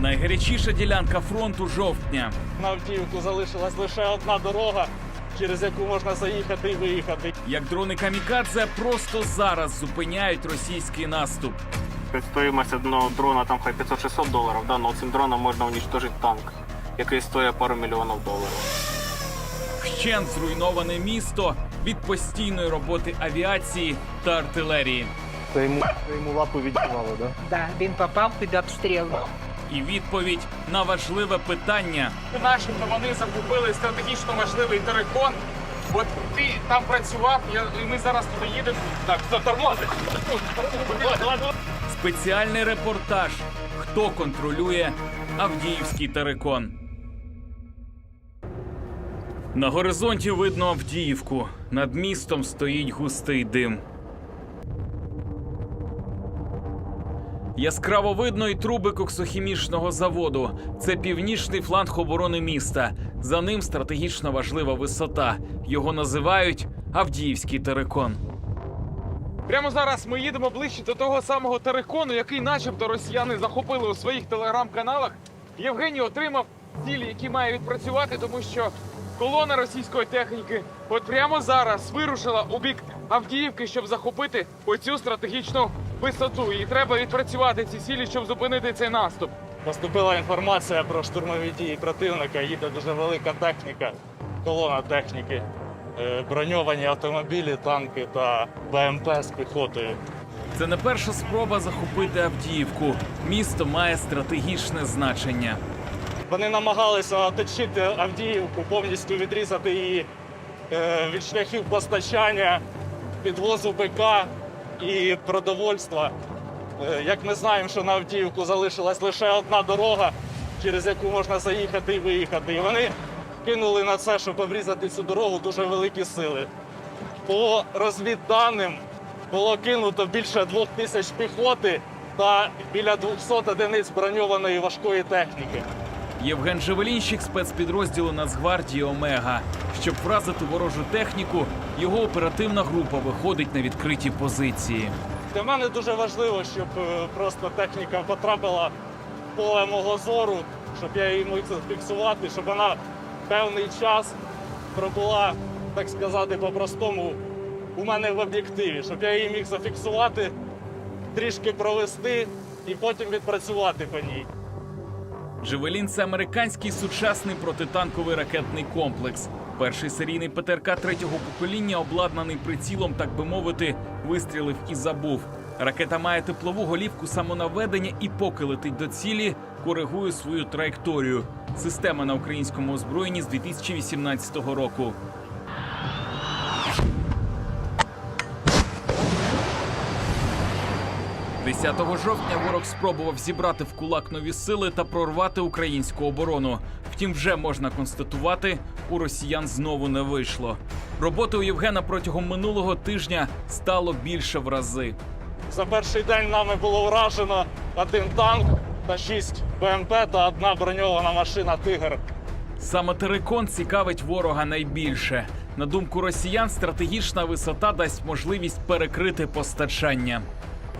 Найгарячіша ділянка фронту жовтня. На Авдіївку залишилась лише одна дорога, через яку можна заїхати і виїхати. Як дрони камікадзе просто зараз зупиняють російський наступ. Стоїмость одного дрона там хай 500-600 доларів, да, но цим дроном можна уничтожити танк, який стоїть пару мільйонів доларів. Вщент зруйноване місто від постійної роботи авіації та артилерії. Це йому, це йому лапу відчувало, да? Да, він попав під обстріл. І відповідь на важливе питання. Наші вони закупили стратегічно важливий терикон. От ти там працював, я, і ми зараз туди їдемо. Так, затормозить. Спеціальний репортаж. Хто контролює Авдіївський терикон? На горизонті видно Авдіївку. Над містом стоїть густий дим. Яскраво видно і труби коксохімічного заводу. Це північний фланг оборони міста. За ним стратегічно важлива висота. Його називають Авдіївський терикон. Прямо зараз ми їдемо ближче до того самого терикону, який начебто росіяни захопили у своїх телеграм-каналах. Євгеній отримав цілі, які має відпрацювати, тому що колона російської техніки от прямо зараз вирушила у бік Авдіївки, щоб захопити оцю стратегічну висоту. І треба відпрацювати ці цілі, щоб зупинити цей наступ. Поступила інформація про штурмові дії противника. Їде дуже велика техніка, колона техніки. Е, броньовані автомобілі, танки та БМП з піхотою. Це не перша спроба захопити Авдіївку. Місто має стратегічне значення. Вони намагалися оточити Авдіївку, повністю відрізати її е, від шляхів постачання, підвозу БК і продовольства. Е, Як ми знаємо, що на Авдіївку залишилась лише одна дорога, через яку можна заїхати і виїхати. І вони кинули на це, щоб обрізати цю дорогу, дуже великі сили. По розвідданим було кинуто більше двох тисяч піхоти та біля 200 одиниць броньованої важкої техніки. Євген Жевелінщик спецпідрозділу Нацгвардії Омега. Щоб вразити ворожу техніку, його оперативна група виходить на відкриті позиції. Для мене дуже важливо, щоб е, просто техніка потрапила в поле мого зору, щоб я її міг зафіксувати, щоб вона певний час пробула, так сказати, по-простому у мене в об'єктиві, щоб я її міг зафіксувати, трішки провести і потім відпрацювати по ній. Джевелін це американський сучасний протитанковий ракетний комплекс. Перший серійний ПТРК третього покоління обладнаний прицілом, так би мовити, вистрілив і забув. Ракета має теплову голівку самонаведення і поки летить до цілі, коригує свою траєкторію. Система на українському озброєнні з 2018 року. – 10 жовтня ворог спробував зібрати в кулак нові сили та прорвати українську оборону. Втім, вже можна констатувати, у росіян знову не вийшло. Роботи у Євгена протягом минулого тижня стало більше в рази. За перший день нами було вражено один танк та шість БМП та одна броньована машина Тигр. Саме терикон цікавить ворога найбільше. На думку росіян, стратегічна висота дасть можливість перекрити постачання.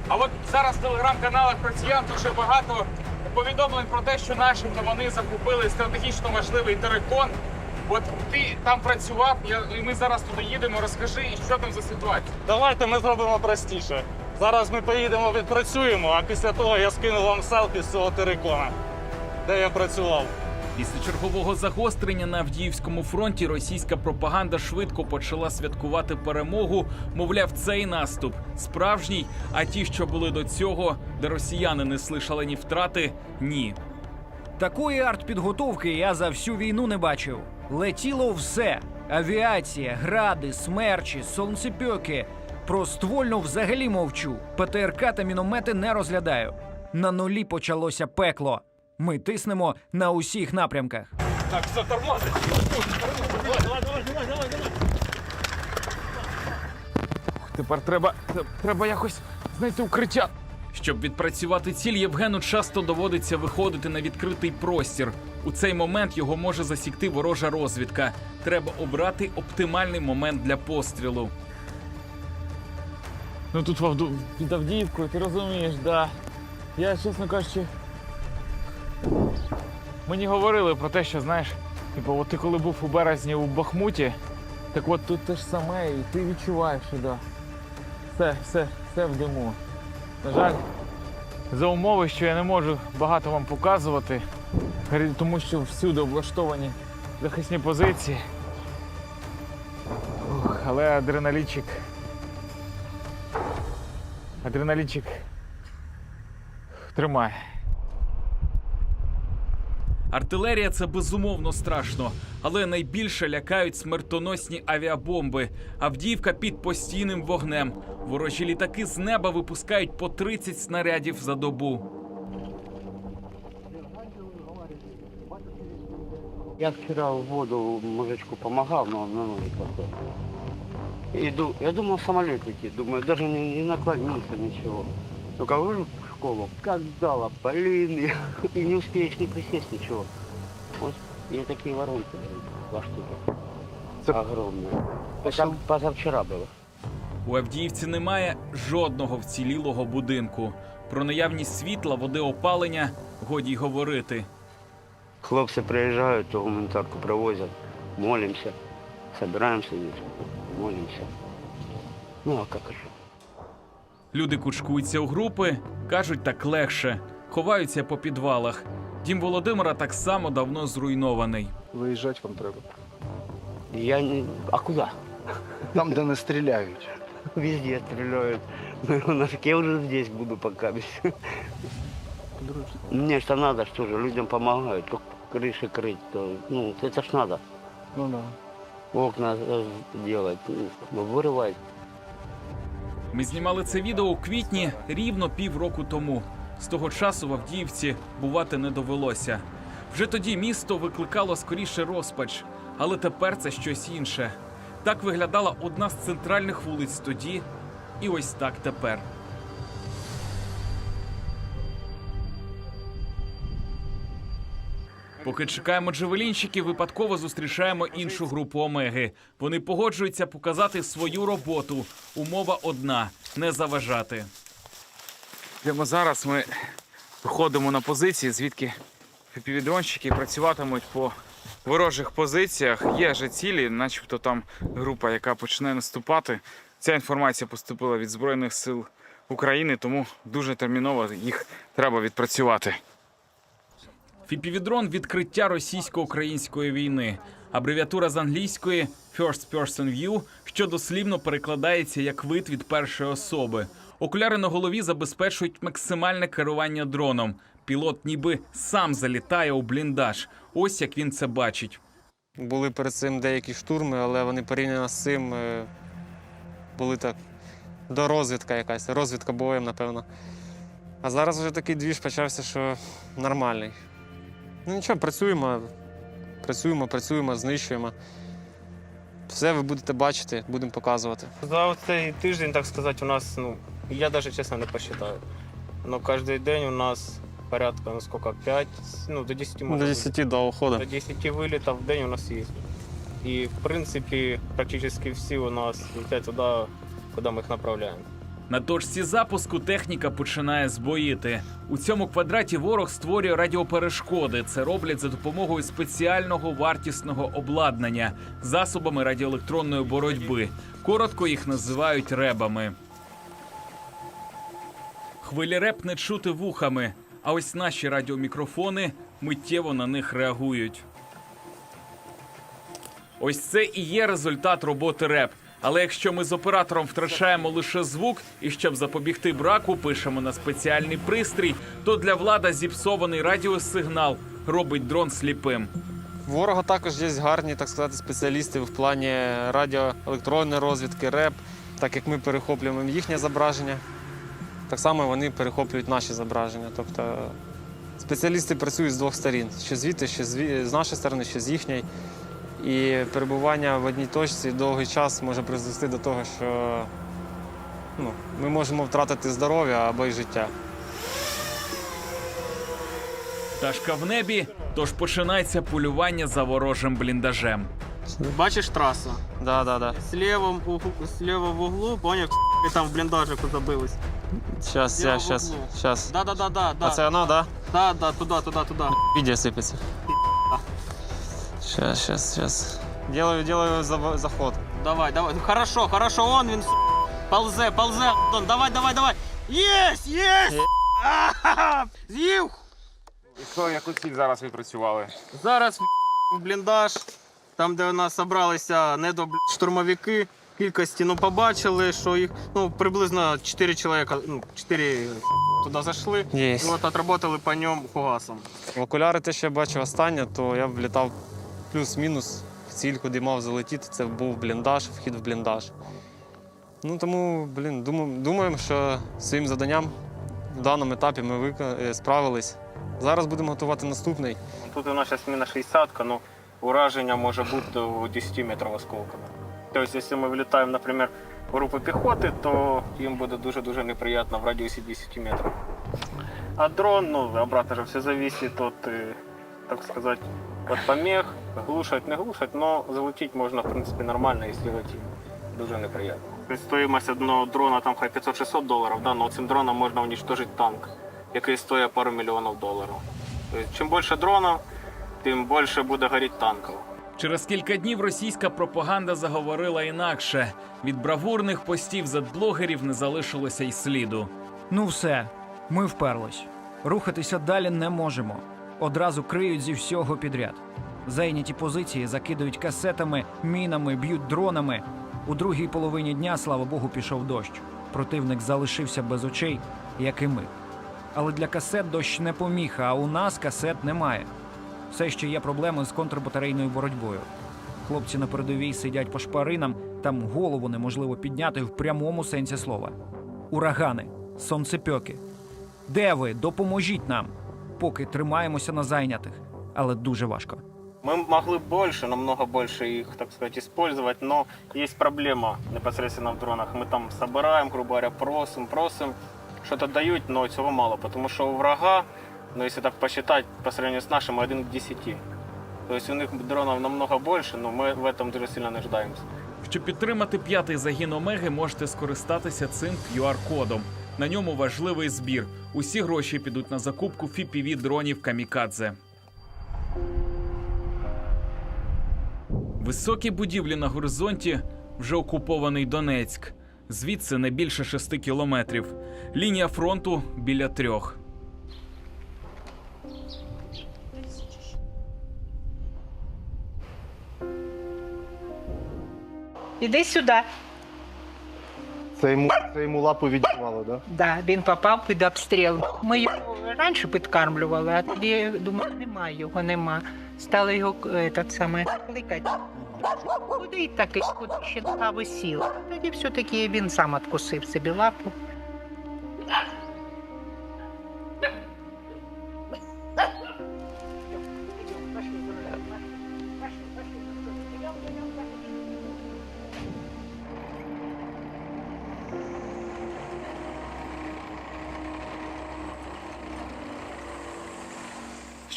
А от зараз в телеграм-каналах росіян дуже багато повідомлень про те, що начебто вони закупили стратегічно важливий терикон. От ти там працював, я, і ми зараз туди їдемо. Розкажи, що там за ситуація. Давайте ми зробимо простіше. Зараз ми поїдемо, відпрацюємо, а після того я скину вам селфі з цього терикона, де я працював. Після чергового загострення на Авдіївському фронті російська пропаганда швидко почала святкувати перемогу. Мовляв, цей наступ справжній. А ті, що були до цього, де росіяни несли шалені втрати, ні. Такої артпідготовки я за всю війну не бачив. Летіло все: авіація, гради, смерчі, сонцепьоки. Про ствольну взагалі мовчу. ПТРК та міномети не розглядаю. На нулі почалося пекло. Ми тиснемо на усіх напрямках. Так, все, тормозить. Тепер треба, треба якось знайти укриття. Щоб відпрацювати ціль, Євгену часто доводиться виходити на відкритий простір. У цей момент його може засікти ворожа розвідка. Треба обрати оптимальний момент для пострілу. Ну тут Авду... під Авдіївкою, ти розумієш, да. Я, чесно кажучи, Мені говорили про те, що знаєш, типу, от ти коли був у березні у Бахмуті, так от тут те ж саме, і ти відчуваєш, що да. Все, все, все в диму. На жаль, за умови, що я не можу багато вам показувати, тому що всюди облаштовані захисні позиції. Ух, але адреналінчик. Адреналінчик тримає. Артилерія це безумовно страшно, але найбільше лякають смертоносні авіабомби. Авдіївка під постійним вогнем. Ворожі літаки з неба випускають по 30 снарядів за добу. Я вчера в воду мужичку помогал, но он на ноги. Иду, я думал самолет летит, думаю, даже не, не наклонился ничего. Только школу, как дала, блин, и не успеешь ни присесть, ничего. Вот, и такие воронки, блин, два штуки. Огромные. Это позавчера было. У Авдіївці немає жодного вцілілого будинку. Про наявність світла, води опалення годі й говорити. Хлопцы приезжают, то гуманитарку провозят, молимся, собираемся здесь, молимся. Ну а как еще? Люди кучкуються у групи, кажуть так легше, ховаються по підвалах. Дім Володимира так само давно зруйнований. Виїжджати вам треба. Я не... А куда? Там, де не стріляють. Везде стреляют. Ну, на я уже здесь буду пока. Мне что надо, что же, людям помогают. То крыши крыть, то, ну, это ж надо. Ну да. Окна э, делать, ну, вырывать. Ми знімали це відео у квітні рівно півроку тому. З того часу в Авдіївці бувати не довелося. Вже тоді місто викликало скоріше розпач, але тепер це щось інше. Так виглядала одна з центральних вулиць тоді, і ось так тепер. Поки чекаємо джевелінщиків, випадково зустрічаємо іншу групу Омеги. Вони погоджуються показати свою роботу. Умова одна не заважати. Прямо зараз ми виходимо на позиції, звідки півдронщики працюватимуть по ворожих позиціях. Є вже цілі, начебто там група, яка почне наступати. Ця інформація поступила від Збройних сил України, тому дуже терміново їх треба відпрацювати. Фіпівідрон відкриття російсько-української війни. Абревіатура з англійської First Person View, що дослівно перекладається як вид від першої особи. Окуляри на голові забезпечують максимальне керування дроном. Пілот ніби сам залітає у бліндаж. Ось як він це бачить. Були перед цим деякі штурми, але вони порівняно з цим е, були так до розвідка якась, розвідка боєм, напевно. А зараз вже такий двіж почався, що нормальний. Ну нічого, працюємо, працюємо, працюємо, знищуємо. Все ви будете бачити, будемо показувати. За цей тиждень, так сказати, у нас, ну, я навіть чесно не посчитаю. Но кожен день у нас порядка, ну сколько, 5, ну до 10 може До бути. 10 до уходу. До 10 вылетов в день у нас есть. И, в принципе, практически все у нас летят туда, куда мы их направляем. На точці запуску техніка починає збоїти. У цьому квадраті ворог створює радіоперешкоди. Це роблять за допомогою спеціального вартісного обладнання, засобами радіоелектронної боротьби. Коротко їх називають ребами. Хвилі реп не чути вухами, а ось наші радіомікрофони миттєво на них реагують. Ось це і є результат роботи реп. Але якщо ми з оператором втрачаємо лише звук, і щоб запобігти браку, пишемо на спеціальний пристрій, то для влада зіпсований радіосигнал робить дрон сліпим. Ворога також є гарні, так сказати, спеціалісти в плані радіоелектронної розвідки, РЕП, так як ми перехоплюємо їхнє зображення, так само вони перехоплюють наші зображення. Тобто спеціалісти працюють з двох сторін: що звідти, що з нашої сторони, що з їхньої. І перебування в одній точці довгий час може призвести до того, що ну, ми можемо втратити здоров'я або й життя. Пташка в небі, тож починається полювання за ворожим бліндажем. Бачишь трассу? Да, да, да. Слева, слева в углу, понял, и там в блиндажику забилось. Щас, Я щас, щас. Да, да, да, да, А це воно, да? Да, да, туда, туда, туда. Відео сипеться. Сейчас, сейчас, сейчас. Делаю, делаю за- заход. Давай, давай. Ну, Хорошо, хорошо, он він с***. ползе, ползе, Антон, давай, давай, давай. Єсть, єсть! А-ха-ха! З'їв! І що, яку ціль зараз відпрацювали? Зараз в бліндаж, там, де у нас зібралися недоштурмовики. Кількості, ну, побачили, що їх ну, приблизно 4 чоловіка, ну, 4 туди зайшли. І от отработали по ньому фугасом. В окуляри те, що я бачив останнє, то я влітав плюс-мінус ціль, куди мав залетіти. Це був бліндаж, вхід в бліндаж. Ну тому, блін, думаємо, що своїм заданням в даному етапі ми вика- е, справились. Зараз будемо готувати наступний. Тут у нас зараз міна 60, ну ураження може бути у 10 метрів осколками. Тобто, якщо ми влітаємо, наприклад, в групу піхоти, то їм буде дуже-дуже неприємно в радіусі 10 метрів. А дрон, ну, обратно же все зависит от, так сказать, от помех, глушать, не глушать, но залететь можно, в принципе, нормально, если летим. Дуже неприємно. Стоїмость одного дрона там хай 500-600 доларів, да, но цим дроном можна уничтожити танк, який стоїть пару мільйонів доларів. Тобто, чим більше дронів, тим більше буде горіти танків. Через кілька днів російська пропаганда заговорила інакше. Від бравурних постів зетблогерів не залишилося й сліду. Ну все, ми вперлись. Рухатися далі не можемо. Одразу криють зі всього підряд. Зайняті позиції закидують касетами, мінами, б'ють дронами. У другій половині дня, слава Богу, пішов дощ. Противник залишився без очей, як і ми. Але для касет дощ не поміха, а у нас касет немає. Все ще є проблеми з контрбатарейною боротьбою. Хлопці на передовій сидять по шпаринам, там голову неможливо підняти в прямому сенсі слова. Урагани, сонцепьоки. Де ви? Допоможіть нам Поки тримаємося на зайнятих, але дуже важко. Мы могли больше, намного больше их, так сказать, использовать, но есть проблема непосредственно в дронах. Мы там собираем, грубо говоря, просим, просим, что-то дают, но цього мало, потому что у врага, ну если так посчитать, по сравнению с нашим, один к 10. То есть у них дронов намного больше, но мы в этом дуже сильно нуждаемся. Щоб підтримати п'ятий загін Омеги, можете скористатися цим QR-кодом. На ньому важливий збір. Усі гроші підуть на закупку fpv дронів Камікадзе. Високі будівлі на горизонті вже окупований Донецьк. Звідси не більше шести кілометрів. Лінія фронту біля трьох. Іди сюди. Це йому, це йому лапу відірвало, да? Да, він попав під обстріл. Ми його раніше підкармлювали, а тоді думаю, немає його, нема. Стали його е, так саме кликати. Куди такий, куди ще нога висіла. Тоді все-таки він сам відкусив собі лапу.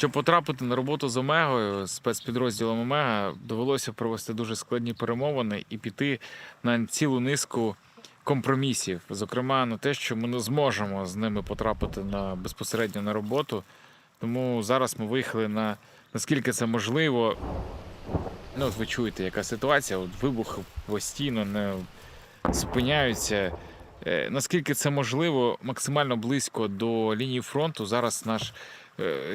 Щоб потрапити на роботу з Омегою, спецпідрозділом Омега, довелося провести дуже складні перемовини і піти на цілу низку компромісів. Зокрема, на те, що ми не зможемо з ними потрапити на безпосередньо на роботу. Тому зараз ми виїхали на наскільки це можливо. Ну, ви чуєте, яка ситуація, от вибухи постійно не зупиняються. Е, Наскільки це можливо, максимально близько до лінії фронту. Зараз наш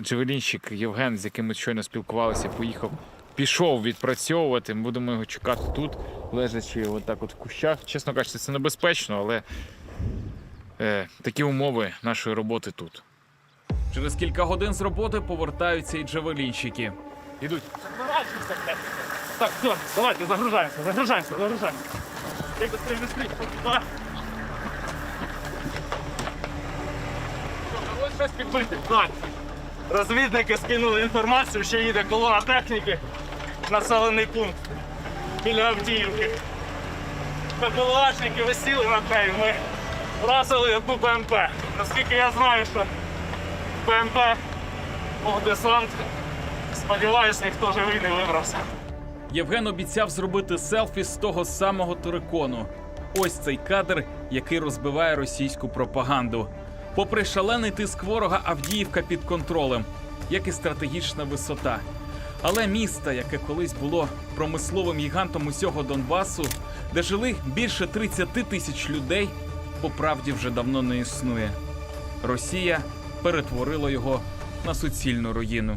джевелінщик Євген, з яким ми щойно спілкувалися, поїхав, пішов відпрацьовувати. Ми будемо його чекати тут, лежачи отак от в кущах. Чесно кажучи, це небезпечно, але е, такі умови нашої роботи тут. Через кілька годин з роботи повертаються і джевелінщики. Ідуть. Так, все, давайте, загружаемся, загружаемся, загружаемся. Быстрее, быстрее, быстрее. Да. Ось щось підбити. Так. Розвідники скинули інформацію, що їде колона техніки в населений пункт біля Авдіївки. ППЛАшники висіли над нею, ми вразили одну БМП. Наскільки я знаю, що БМП був десант. Сподіваюсь, ніхто живий не вибрався. Євген обіцяв зробити селфі з того самого терикону. Ось цей кадр, який розбиває російську пропаганду. Попри шалений тиск ворога, Авдіївка під контролем, як і стратегічна висота. Але місто, яке колись було промисловим гігантом усього Донбасу, де жили більше 30 тисяч людей, по правді вже давно не існує. Росія перетворила його на суцільну руїну.